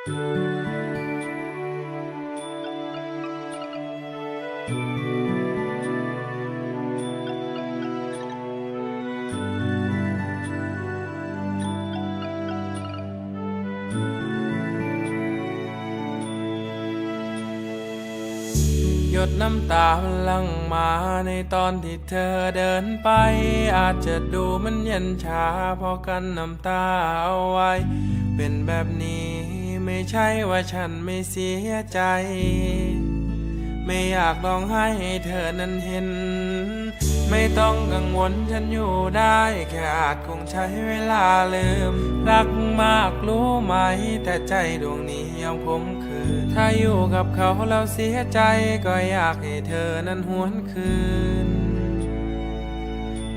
หยดน้ำตามันลังมาในตอนที่เธอเดินไป อาจจะดูมันเย็นชาเพอกันน้ำตาเอาไว้ เป็นแบบนี้ ไม่ใช่ว่าฉันไม่เสียใจ ไม่อยากร้องไห้ให้เธอนั้นเห็น ไม่ต้องกังวลฉันอยู่ได้ แค่อาจคงใช้เวลาลืม รักมากรู้ไหม แต่ใจดวงนี้ยังคมคืนถ้าอยู่กับเขาแล้วเสียใจก็อยากให้เธอนั้นหวนคืน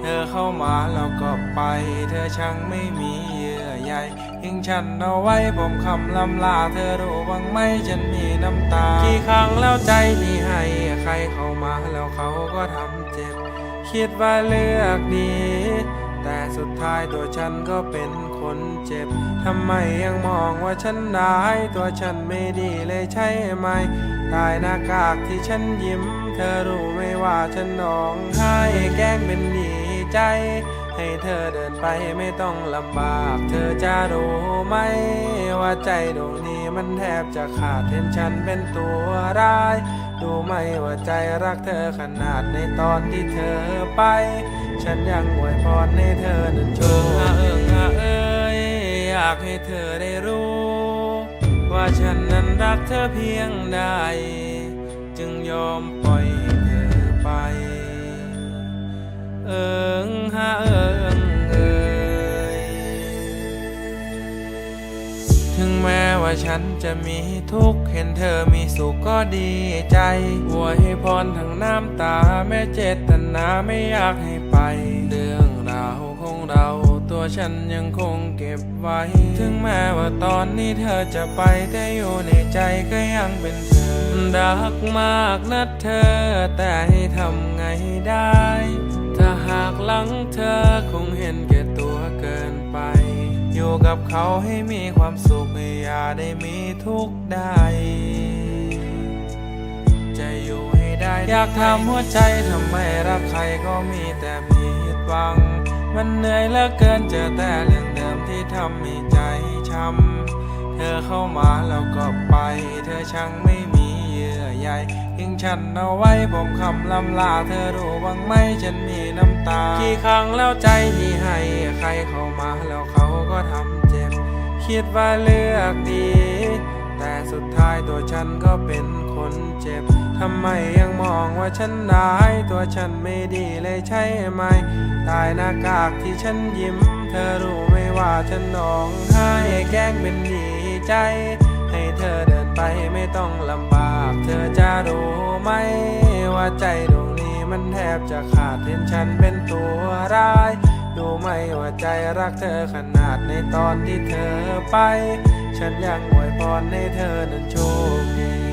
เธอเข้ามาแล้วก็ไป เธอช่างไม่มีเยื่อใยทิ้งฉันเอาไว้ผมคำลำลา เธอรู้บ้างไหมฉันมีน้ำตา กี่ครั้งแล้วใจที่ให้ ใครเข้ามาแล้วเขาก็ทำเจ็บ คิดว่าเลือกดี แต่สุดท้ายตัวฉันก็เป็นคนเจ็บ ทำไมยังมองว่าฉันได้ายตัวฉันไม่ดีเลยใช่ไหมตายหน้ากากที่ฉันยิ้ม เธอรู้ไหมว่าฉันน้องไห้แกล้งเป็นดี ใจ ให้เธอเดินไปไม่ต้องลำบาก เธอจะรู้ไหม ว่าใจดวงนี้มันแทบจะขาดเห็นฉันเป็นตัวร้าย ดูไหมว่าใจรักเธอขนาดในตอนที่เธอไป ฉันยังอวยพรให้เธอนั้นโชคเอิงเอ้ยอยากให้เธอได้รู้ ว่าฉันนั้นรักเธอเพียงใดจึงยอมปล่อย ถึงแม้ว่าฉันจะมีทุกข์เห็นเธอมีสุขก็ดีใจอวยให้พรทั้งน้ำตาแม้เจตนาไม่อยากให้ไป เรื่องราวของเราตัวฉันยังคงเก็บไว้ ถึงแม้ว่าตอนนี้เธอจะไปแต่อยู่ในใจก็ยังเป็นเธอ รักมากนะเธอ แต่ให้ทำไงได้ ถ้าหากหลังเธอคงเห็นแก่ตัวเกิน กับเขาให้มีความสุขอย่าได้มีทุกข์ใดจะอยู่ให้ได้ อยากถามหัวใจทำไมรักใครก็มีแต่ผิดหวัง มันเหนื่อยเหลือเกินเจอแต่เรื่องเดิมที่ทำให้ใจช้ำเธอเข้ามาแล้วก็ไป เธอช่างไม่มีเยื่อใย ทิ้งฉันเอาไว้ผมคำลำลาเธอรู้บ้างไหมฉันมีน้ำตา กี่ครั้งแล้วใจที่ให้ใครเข้ามาแล้วเขาก็ทำเจ็บ คิดว่าเลือกดี แต่สุดท้ายตัวฉันก็เป็นคนเจ็บทำไมยังมองว่าฉันร้ายตัวฉันไม่ดีเลยใช่ไหมตายหน้ากากที่ฉันยิ้ม เธอรู้ไหมว่าฉันน้องไห้แกล้งเป็นดีใจ ให้เธอเดินไปไม่ต้องลำบาก เธอจะรู้ไหม ว่าใจดวงนี้มันแทบจะขาดเห็นฉันเป็นตัวร้ายดูไหมว่าใจรักเธอขนาดในตอนที่เธอไป ฉันยังอวยพรให้เธอนั้นโชคดี